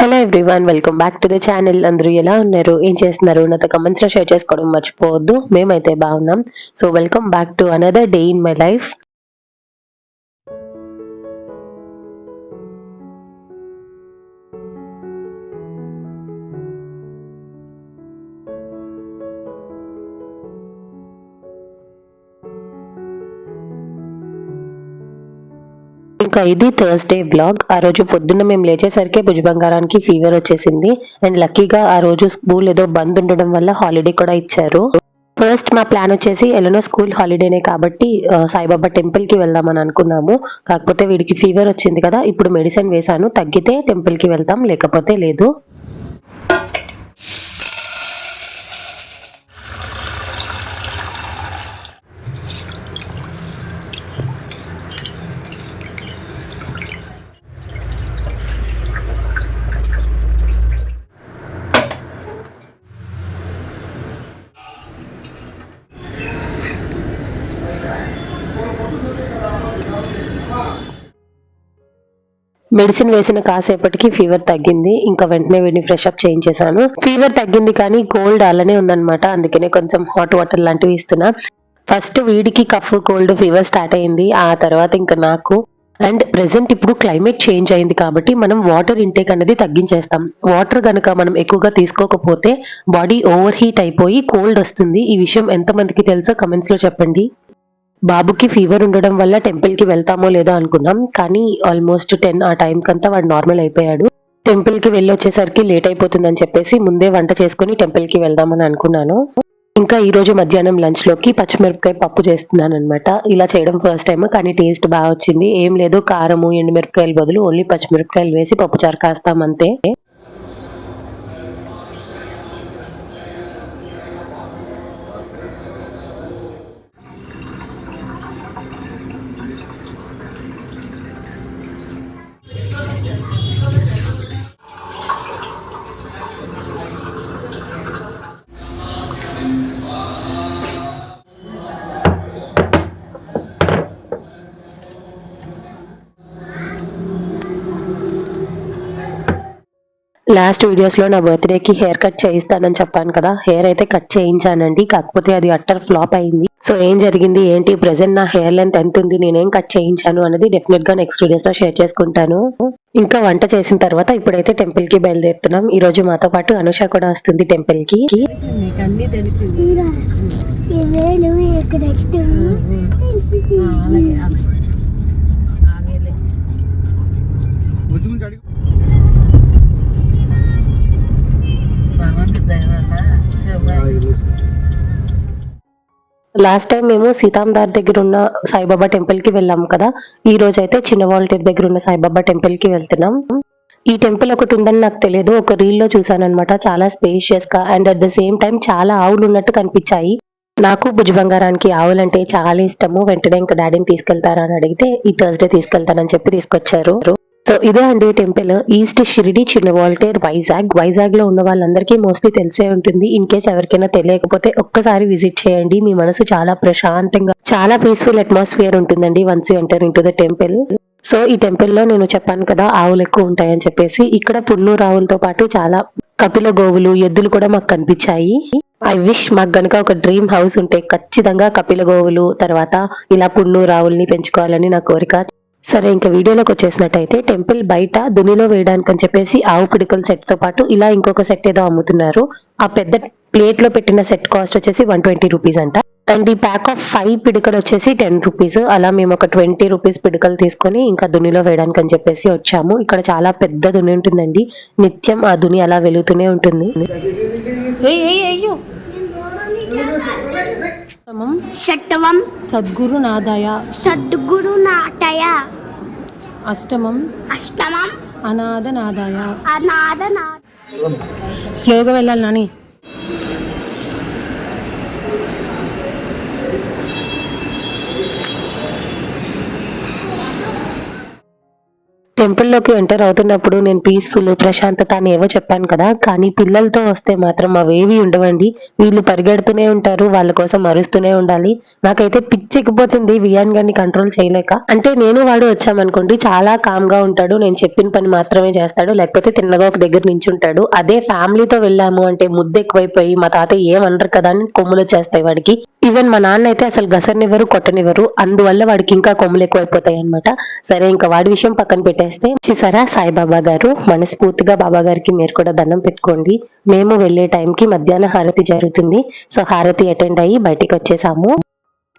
Hello everyone welcome back to the channel అందరూ ఎలా ఉన్నారు? ఏం చేస్తున్నారు? నాతో కమెంట్స్లో షేర్ చేసుకోవడం మర్చిపోవద్దు. మేమైతే బాగున్నాం. So welcome back to another day in my life ఇంకా ఇది థర్స్డే బ్లాగ్ ఆ రోజు పొద్దున్న మేము లేచేసరికి భుజ బంగారానికి ఫీవర్ వచ్చేసింది అండ్ లక్కీగా ఆ రోజు స్కూల్ ఏదో బంద్ ఉండడం వల్ల హాలిడే కూడా ఇచ్చారు. ఫస్ట్ మా ప్లాన్ వచ్చేసి ఎలానో స్కూల్ హాలిడేనే కాబట్టి సాయిబాబా టెంపుల్కి వెళ్దామని అనుకున్నాము. కాకపోతే వీడికి ఫీవర్ వచ్చింది కదా ఇప్పుడు మెడిసిన్ వేశాను. తగ్గితే టెంపుల్కి వెళ్తాం లేకపోతే లేదు. మెడిసిన్ వేసిన కాసేపటికి ఫీవర్ తగ్గింది. ఇంకా వెంటనే వీడిని ఫ్రెష్ అప్ చేయించేశాను. ఫీవర్ తగ్గింది కానీ కోల్డ్ అలానే ఉందన్నమాట. అందుకనే కొంచెం హాట్ వాటర్ లాంటివి ఇస్తున్నా. ఫస్ట్ వీడికి కఫ్ కోల్డ్ ఫీవర్ స్టార్ట్ అయింది. ఆ తర్వాత ఇంకా నాకు. అండ్ ప్రెసెంట్ ఇప్పుడు క్లైమేట్ చేంజ్ అయింది కాబట్టి మనం వాటర్ ఇంటేక్ అనేది తగ్గించేస్తాం. వాటర్ కనుక మనం ఎక్కువగా తీసుకోకపోతే బాడీ ఓవర్ హీట్ అయిపోయి కోల్డ్ వస్తుంది. ఈ విషయం ఎంతమందికి తెలుసో కమెంట్స్లో చెప్పండి. బాబుకి ఫీవర్ ఉండడం వల్ల టెంపుల్కి వెళ్తామో లేదో అనుకున్నాం. కానీ ఆల్మోస్ట్ టెన్ ఆ టైంకంతా వాడు నార్మల్ అయిపోయాడు. టెంపుల్కి వచ్చేసరికి లేట్ అయిపోతుందని చెప్పేసి ముందే వంట చేసుకుని టెంపుల్కి వెళ్దామని అనుకున్నాను. ఇంకా ఈ రోజు మధ్యాహ్నం లంచ్లోకి పచ్చిమిరపకాయ పప్పు చేస్తున్నాను అనమాట ఇలా చేయడం ఫస్ట్ టైం కానీ టేస్ట్ బాగా వచ్చింది. ఏం లేదు కారము ఎండుమిరపకాయలు బదులు ఓన్లీ పచ్చిమిరపకాయలు వేసి పప్పుచారు కాస్తాం అంతే. లాస్ట్ వీడియోస్లో నా బర్త్డే కి హెయిర్ కట్ చేయిస్తానని చెప్పాను కదా హెయిర్ అయితే కట్ చేయించానండి. కాకపోతే అది అట్టర్ ఫ్లాప్ అయింది. సో ఏం జరిగింది? ఏంటి? ప్రెసెంట్ నా హెయిర్ లెంత్ ఎంత ఉంది? నేనేం కట్ చేయించాను అనేది డెఫినెట్గా నెక్స్ట్ వీడియోస్లో షేర్ చేసుకుంటాను. ఇంకా వంట చేసిన తర్వాత ఇప్పుడైతే టెంపుల్కి బయలుదేరుతున్నాం. ఈ రోజు మాతో పాటు అనుష కూడా వస్తుంది టెంపుల్కి అలాగే లాస్ట్ టైం మేము సీతాందార్ దగ్గర ఉన్న సాయిబాబా టెంపుల్కి వెళ్ళాము కదా. ఈ రోజు అయితే చిన్న వాల్టేర్ దగ్గర ఉన్న సాయిబాబా టెంపుల్కి వెళ్తున్నాం. ఈ టెంపుల్ ఒకటి ఉందని నాకు తెలియదు. ఒక రీల్లో చూసాను అనమాట చాలా స్పేషియస్గా and at the same time చాలా ఆవులు ఉన్నట్టు కనిపించాయి. నాకు భుజ బంగారానికి ఆవులంటే చాలా ఇష్టము. వెంటనే ఇంకా డాడీని తీసుకెళ్తారా అని అడిగితే ఈ థర్స్డే తీసుకెళ్తానని చెప్పి తీసుకొచ్చారు. సో ఇదే అండి టెంపుల్. ఈస్ట్ షిరిడి చిన్న వాల్టేర్ వైజాగ్. వైజాగ్లో ఉన్న వాళ్ళందరికీ మోస్ట్లీ తెలిసే ఉంటుంది. ఇన్ కేస్ ఎవరికైనా తెలియకపోతే ఒక్కసారి విజిట్ చేయండి. మీ మనసు చాలా ప్రశాంతంగా చాలా పీస్ఫుల్ అట్మాస్ఫియర్ ఉంటుందండి once you enter into the temple so ఈ టెంపుల్లో నేను చెప్పాను కదా ఆవులు ఎక్కువ ఉంటాయని చెప్పేసి. ఇక్కడ పున్నూరు ఆవులతో పాటు చాలా కపిల గోవులు ఎద్దులు కూడా మాకు కనిపించాయి. ఐ విష్ మాకు గనుక ఒక డ్రీమ్ హౌస్ ఉంటే ఖచ్చితంగా కపిల గోవులు తర్వాత ఇలా పున్నూరు ఆవుల్ని పెంచుకోవాలని నా కోరిక. సరే ఇంకా వీడియోలోకి వచ్చేసినట్టయితే టెంపుల్ బయట దునిలో వేయడానికి అని చెప్పేసి ఆవు పిడికల సెట్తో పాటు ఇలా ఇంకొక సెట్ ఏదో అమ్ముతున్నారు. ఆ పెద్ద ప్లేట్లో పెట్టిన సెట్ కాస్ట్ వచ్చేసి వన్ ట్వంటీ రూపీస్ అంట. అండ్ ఈ ప్యాక్ ఆఫ్ ఫైవ్ పిడికలు వచ్చేసి టెన్ రూపీస్. అలా మేము ఒక ట్వంటీ రూపీస్ పిడికలు తీసుకొని ఇంకా దునిలో వేయడానికి అని చెప్పేసి వచ్చాము. ఇక్కడ చాలా పెద్ద దుని ఉంటుందండి. నిత్యం ఆ దుని అలా వెలుగుతూనే ఉంటుంది. ఏయ్, ఏయ్, అయ్యో. ఉత్తమం షట్టవం సద్గురు నాదాయ సద్గురు నాటయ అష్టమం. అష్టమం. అనాథ నాదాయ అనాథ నా స్లోగా వెళ్ళాలి నాని. టెంపుల్లోకి ఎంటర్ అవుతున్నప్పుడు నేను పీస్ఫుల్ ప్రశాంతత అని ఏవో చెప్పాను కదా. కానీ పిల్లలతో వస్తే మాత్రం అవేవి ఉండవండి. వీళ్ళు పరిగెడుతూనే ఉంటారు వాళ్ళ కోసం అరుస్తూనే ఉండాలి. నాకైతే పిచ్చెక్కిపోతుంది వియాన్ గారిని కంట్రోల్ చేయలేక. అంటే నేను వాడు వచ్చామనుకోండి చాలా కామ్గా ఉంటాడు. నేను చెప్పిన పని మాత్రమే చేస్తాడు. లేకపోతే తిన్నగా ఒక దగ్గర నించుంటాడు. అదే ఫ్యామిలీతో వెళ్ళాము అంటే ముద్దు ఎక్కువైపోయి మా తాతయ్య ఏమనరు కదా అని కొమ్ములు వచ్చేస్తాయి వాడికి. ఈవెన్ మా నాన్న అయితే అసలు గసర్నివ్వరు కొట్టనివ్వరు. అందువల్ల వాడికి ఇంకా కొమ్ములు ఎక్కువైపోతాయి అనమాట సరే ఇంకా వాడి విషయం పక్కన పెట్టేస్తే చూసారా సాయిబాబా గారు? మనస్ఫూర్తిగా బాబా గారికి మీరు కూడా దండం పెట్టుకోండి. మేము వెళ్ళే టైంకి మధ్యాహ్న హారతి జరుగుతుంది. సో హారతి అటెండ్ అయ్యి బయటికి వచ్చేసాము.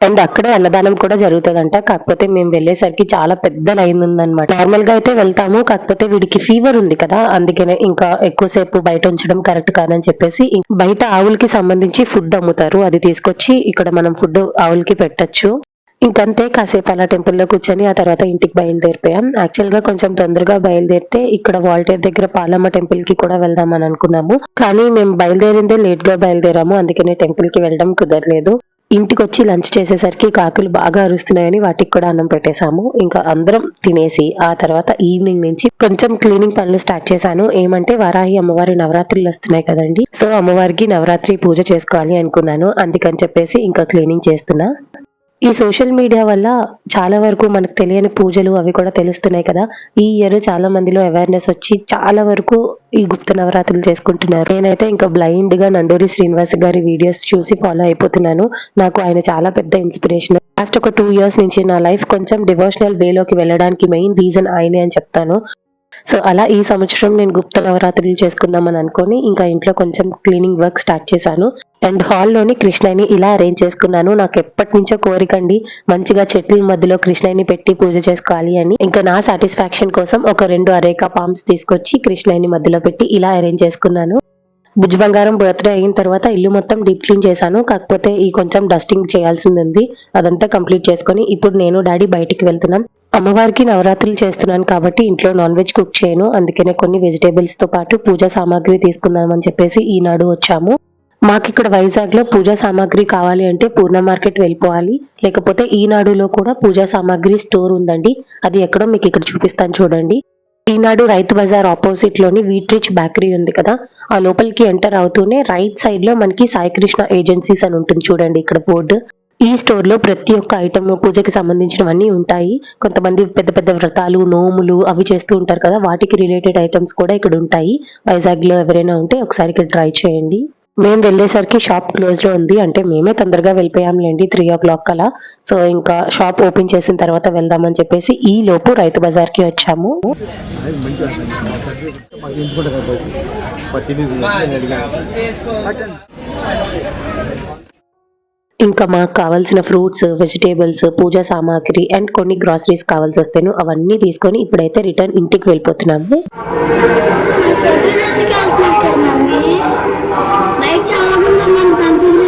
అండ్ అక్కడే అన్నదానం కూడా జరుగుతుందంట. కాకపోతే మేము వెళ్ళేసరికి చాలా పెద్ద లైన్ ఉందన్నమాట. నార్మల్గా అయితే వెళ్తాము కాకపోతే వీడికి ఫీవర్ ఉంది కదా అందుకనే ఇంకా ఎక్కువసేపు బయట ఉంచడం కరెక్ట్ కాదని చెప్పేసి బయట ఆవులకి సంబంధించి ఫుడ్ అమ్ముతారు. అది తీసుకొచ్చి ఇక్కడ మనం ఫుడ్ ఆవులకి పెట్టొచ్చు. ఇంకంతే కాసేపు అలా టెంపుల్లో కూర్చొని ఆ తర్వాత ఇంటికి బయలుదేరిపోయాం. యాక్చువల్గా కొంచెం తొందరగా బయలుదేరితే ఇక్కడ వాల్టేర్ దగ్గర పాలమ్మ టెంపుల్కి కూడా వెళ్దామని అనుకున్నాము. కానీ మేము బయలుదేరిందే లేట్గా బయలుదేరాము అందుకనే టెంపుల్కి వెళ్ళడం కుదరలేదు. ఇంటికి వచ్చి లంచ్ చేసేసరికి కాకులు బాగా అరుస్తున్నాయని వాటికి కూడా అన్నం పెట్టేశాము. ఇంకా అందరం తినేసి ఆ తర్వాత ఈవినింగ్ నుంచి కొంచెం క్లీనింగ్ పనులు స్టార్ట్ చేశాను. ఏమంటే వారాహి అమ్మవారి నవరాత్రులు వస్తున్నాయి కదండి. సో అమ్మవారికి నవరాత్రి పూజ చేసుకోవాలి అనుకున్నాను. అందుకని చెప్పేసి ఇంకా క్లీనింగ్ చేస్తున్నా. ఈ సోషల్ మీడియా వల్ల చాలా వరకు మనకు తెలియని పూజలు అవి కూడా తెలుస్తున్నాయి కదా. ఈ ఇయర్ చాలా మందిలో అవేర్నెస్ వచ్చి చాలా వరకు ఈ గుప్త నవరాత్రులు చేసుకుంటున్నారు. నేనైతే ఇంకా బ్లైండ్గా నండూరి శ్రీనివాస్ గారి వీడియోస్ చూసి ఫాలో అయిపోతున్నాను. నాకు ఆయన చాలా పెద్ద ఇన్స్పిరేషన్ లాస్ట్ ఒక టూ ఇయర్స్ నుంచి నా లైఫ్ కొంచెం డివోషనల్ వేలోకి వెళ్ళడానికి మెయిన్ రీజన్ ఆయనే అని చెప్తాను. సో అలా ఈ సంవత్సరం నేను గుప్త నవరాత్రులు చేసుకుందామని అనుకొని ఇంకా ఇంట్లో కొంచెం క్లీనింగ్ వర్క్ స్టార్ట్ చేశాను. అండ్ హాల్లోని కృష్ణని ఇలా అరేంజ్ చేసుకున్నాను. నాకు ఎప్పటి నుంచో కోరికండి మంచిగా చెట్ల మధ్యలో కృష్ణని పెట్టి పూజ చేసుకోవాలి అని. ఇంకా నా సాటిస్ఫాక్షన్ కోసం ఒక రెండు అరేకా పామ్స్ తీసుకొచ్చి కృష్ణని మధ్యలో పెట్టి ఇలా అరేంజ్ చేసుకున్నాను. బుజ్జి బంగారం బర్త్డే అయిన తర్వాత ఇల్లు మొత్తం డీప్ క్లీన్ చేశాను. కాకపోతే ఈ కొంచెం డస్టింగ్ చేయాల్సింది ఉంది. అదంతా కంప్లీట్ చేసుకొని ఇప్పుడు నేను డాడీ బయటికి వెళ్తున్నాను. అమ్మవారికి నవరాత్రులు చేస్తున్నాను కాబట్టి ఇంట్లో నాన్ వెజ్ కుక్ చేయను. అందుకనే కొన్ని వెజిటేబుల్స్తో పాటు పూజా సామాగ్రి తీసుకుందామని చెప్పేసి ఈనాడు వచ్చాము. మాకు ఇక్కడ వైజాగ్లో పూజా సామాగ్రి కావాలి అంటే పూర్ణ మార్కెట్ వెళ్ళిపోవాలి. లేకపోతే ఈనాడులో కూడా పూజా సామాగ్రి స్టోర్ ఉందండి. అది ఎక్కడో మీకు ఇక్కడ చూపిస్తాను చూడండి. ఈనాడు రైతు బజార్ ఆపోజిట్లోని వీట్రిచ్ బేకరీ ఉంది కదా. ఆ లోపలికి ఎంటర్ అవుతూనే రైట్ సైడ్లో మనకి సాయికృష్ణ ఏజెన్సీస్ అని ఉంటుంది చూడండి ఇక్కడ బోర్డు. ఈ స్టోర్లో ప్రతి ఒక్క ఐటమ్ పూజకి సంబంధించినవన్నీ ఉంటాయి. కొంతమంది పెద్ద పెద్ద వ్రతాలు నోములు అవి చేస్తూ ఉంటారు కదా. వాటికి రిలేటెడ్ ఐటమ్స్ కూడా ఇక్కడ ఉంటాయి. వైజాగ్లో ఎవరైనా ఉంటే ఒకసారి ఇక్కడ ట్రై చేయండి. మేము వెళ్ళేసరికి షాప్ క్లోజ్లో ఉంది. అంటే మేమే తొందరగా వెళ్ళిపోయాంలేండి త్రీ ఓ క్లాక్ అలా. సో ఇంకా షాప్ ఓపెన్ చేసిన తర్వాత వెళ్దామని చెప్పేసి ఈ లోపు రైతు బజార్కి వచ్చాము ఇంకా మాకు కావాల్సిన ఫ్రూట్స్ వెజిటేబుల్స్ పూజా సామాగ్రి అండ్ కొన్ని గ్రాసరీస్ కావాల్సి వస్తేను అవన్నీ తీసుకొని ఇప్పుడైతే రిటర్న్ ఇంటికి వెళ్ళిపోతున్నాము చాలా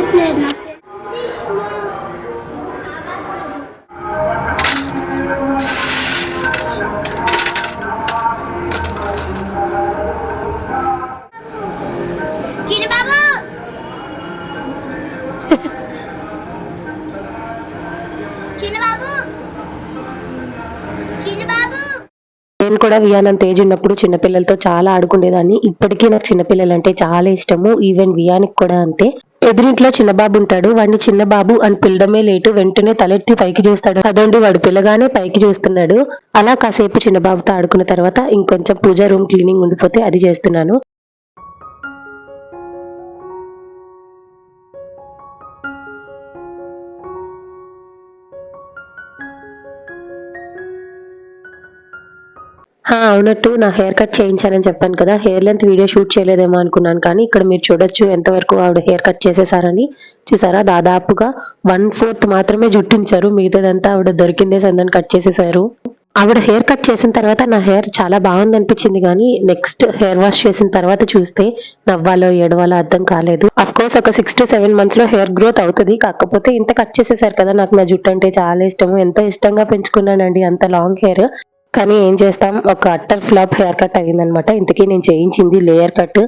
నేను కూడా వియానం తేజ్ ఉన్నప్పుడు చిన్నపిల్లలతో చాలా ఆడుకునేదాన్ని ఇప్పటికీ నాకు చిన్నపిల్లలు అంటే చాలా ఇష్టము. ఈవెన్ వియానికి కూడా అంతే. ఎదురింట్లో చిన్నబాబు ఉంటాడు. వాడిని చిన్నబాబు అని పిలడమే లేటు. వెంటనే తలెత్తి పైకి చూస్తాడు. అదోండి వాడు పిల్లగానే పైకి చూస్తున్నాడు. అలా కాసేపు చిన్నబాబుతో ఆడుకున్న తర్వాత ఇంకొంచెం పూజా రూమ్ క్లీనింగ్ ఉండిపోతే అది చేస్తున్నాను. అవునట్టు నా హెయిర్ కట్ చేయించానని చెప్పాను కదా. హెయిర్ లెంత్ వీడియో షూట్ చేయలేదేమో అనుకున్నాను కానీ ఇక్కడ మీరు చూడొచ్చు ఎంతవరకు ఆవిడ హెయిర్ కట్ చేసేసారని. చూసారా? దాదాపుగా వన్ ఫోర్త్ మాత్రమే జుట్టించారు. మిగతాదంతా ఆవిడ దొరికిందే సందని కట్ చేసేసారు. ఆవిడ హెయిర్ కట్ చేసిన తర్వాత నా హెయిర్ చాలా బాగుంది అనిపించింది కానీ నెక్స్ట్ హెయిర్ వాష్ చేసిన తర్వాత చూస్తే నవ్వాలో ఏడవాలో అర్థం కాలేదు. అఫ్ కోర్స్ ఒక సిక్స్ టు సెవెన్ మంత్స్లో హెయిర్ గ్రోత్ అవుతుంది. కాకపోతే ఇంత కట్ చేసేసారు కదా. నాకు నా జుట్టు అంటే చాలా ఇష్టము. ఎంతో ఇష్టంగా పెంచుకున్నానండి అంత లాంగ్ హెయిర్ కానీ ఏం చేస్తాం? ఒక అట్టర్ ఫ్లాప్ హెయిర్ కట్ అయిందనమాట ఇంతకీ నేను చేయించింది లేయర్ కట్.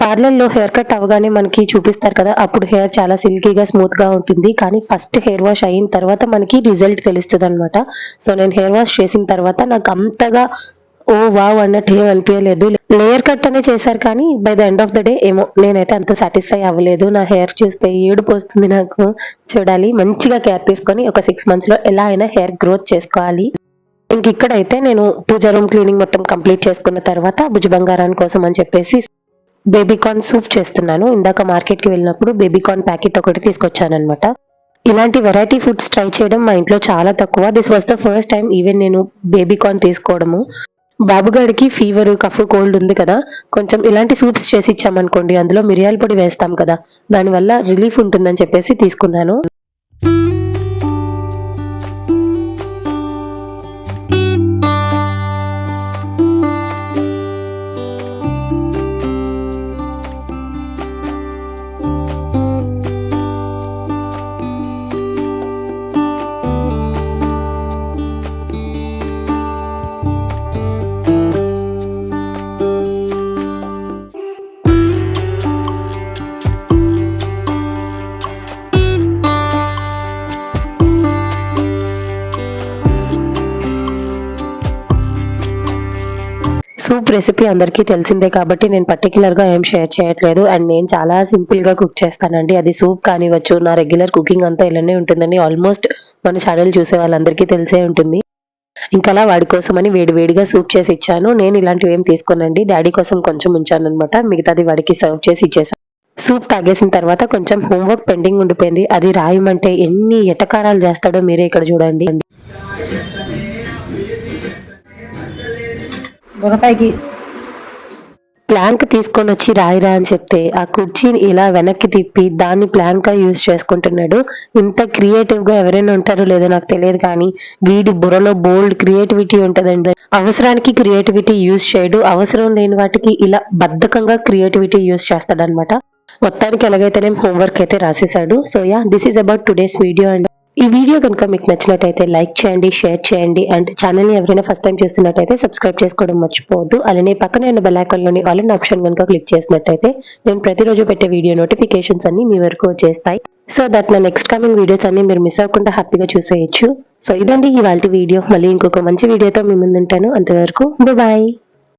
పార్లర్లో హెయిర్ కట్ అవగానే మనకి చూపిస్తారు కదా అప్పుడు హెయిర్ చాలా సిల్కీగా స్మూత్గా ఉంటుంది. కానీ ఫస్ట్ హెయిర్ వాష్ అయిన తర్వాత మనకి రిజల్ట్ తెలుస్తుంది అనమాట సో నేను హెయిర్ వాష్ చేసిన తర్వాత నాకు అంతగా ఓ వావ్ అన్నట్టు ఏం అనిపించలేదు లేయర్ కట్ అనే చేశారు కానీ by the end of the day ఏమో నేనైతే అంత సాటిస్ఫై అవ్వలేదు. నా హెయిర్ చూస్తే ఏడుపు వస్తుంది నాకు. చూడాలి మంచిగా కేర్ తీసుకొని ఒక సిక్స్ మంత్స్లో ఎలా అయినా హెయిర్ గ్రోత్ చేసుకోవాలి. ఇంక ఇక్కడైతే నేను పూజా రూమ్ క్లీనింగ్ మొత్తం కంప్లీట్ చేసుకున్న తర్వాత భుజ బంగారాన్ని కోసం అని చెప్పేసి బేబీకార్న్ సూప్ చేస్తున్నాను. ఇందాక మార్కెట్కి వెళ్ళినప్పుడు బేబీకార్న్ ప్యాకెట్ ఒకటి తీసుకొచ్చానమాట ఇలాంటి వెరైటీ ఫుడ్స్ ట్రై చేయడం మా ఇంట్లో చాలా తక్కువ. This was the first time even నేను బేబీకార్న్ తీసుకోవడము. బాబుగాడికి ఫీవర్ కఫ్ కోల్డ్ ఉంది కదా. కొంచెం ఇలాంటి సూప్స్ చేసి ఇచ్చామనుకోండి అందులో మిరియాల పొడి వేస్తాం కదా. దానివల్ల రిలీఫ్ ఉంటుందని చెప్పేసి తీసుకున్నాను. రెసిపీ అందరికీ తెలిసిందే కాబట్టి నేను పర్టికులర్గా ఏం షేర్ చేయట్లేదు. అండ్ నేను చాలా సింపుల్గా కుక్ చేస్తానండి. అది సూప్ కానివ్వచ్చు నా రెగ్యులర్ కుకింగ్ అంతా ఇలానే ఉంటుందండి. ఆల్మోస్ట్ మన ఛానల్ చూసే వాళ్ళందరికీ తెలిసే ఉంటుంది. ఇంకా అలా వాడి కోసమని వేడివేడిగా సూప్ చేసి ఇచ్చాను. నేను ఇలాంటివి ఏం తీసుకోనండి. డాడీ కోసం కొంచెం ఉంచాను అనమాట మిగతాది వాడికి సర్వ్ చేసి ఇచ్చేసాను సూప్ తాగేసిన తర్వాత కొంచెం హోంవర్క్ పెండింగ్ ఉండిపోయింది. అది రాయమంటే ఎన్ని ఎటకారాలు చేస్తాడో మీరే ఇక్కడ చూడండి. బుర్రపైకి ప్లాంక్ తీసుకొని వచ్చి రాయిరా అని చెప్తే ఆ కుర్చీని ఇలా వెనక్కి తిప్పి దాన్ని ప్లాంక్గా యూజ్ చేసుకుంటున్నాడు. ఇంత క్రియేటివ్గా ఎవరైనా ఉంటారో లేదో నాకు తెలియదు కానీ వీడి బుర్రలో బోల్డ్ క్రియేటివిటీ ఉంటదండి. అవసరానికి క్రియేటివిటీ యూజ్ చేయడు. అవసరం లేని వాటికి ఇలా బద్ధకంగా క్రియేటివిటీ యూజ్ చేస్తాడనమాట మొత్తానికి ఎలాగైతేనే హోంవర్క్ అయితే రాసేసాడు so ya this is about today's video and ఈ వీడియో కనుక మీకు నచ్చినట్టయితే లైక్ చేయండి షేర్ చేయండి అండ్ ఛానల్ని ఎవరైనా ఫస్ట్ టైం చేస్తున్నట్టయితే సబ్స్క్రైబ్ చేసుకోవడం మర్చిపోవద్దు. అలానే పక్కనే ఉన్న బెల్ ఐకాన్లోని ఆల్ అండ్ ఆప్షన్ కనుక క్లిక్ చేసినట్టయితే నేను ప్రతిరోజు పెట్టే వీడియో నోటిఫికేషన్స్ అన్ని మీ వరకు వచ్చేస్తాయి. సో దట్ నా నెక్స్ట్ కమింగ్ వీడియోస్ అన్ని మీరు మిస్ అవ్వకుండా హ్యాపీగా చూసేయచ్చు. సో ఇదండి ఇవాళ వీడియో మళ్ళీ ఇంకొక మంచి వీడియోతో మీ ముందుంటాను. అంతవరకు బాయ్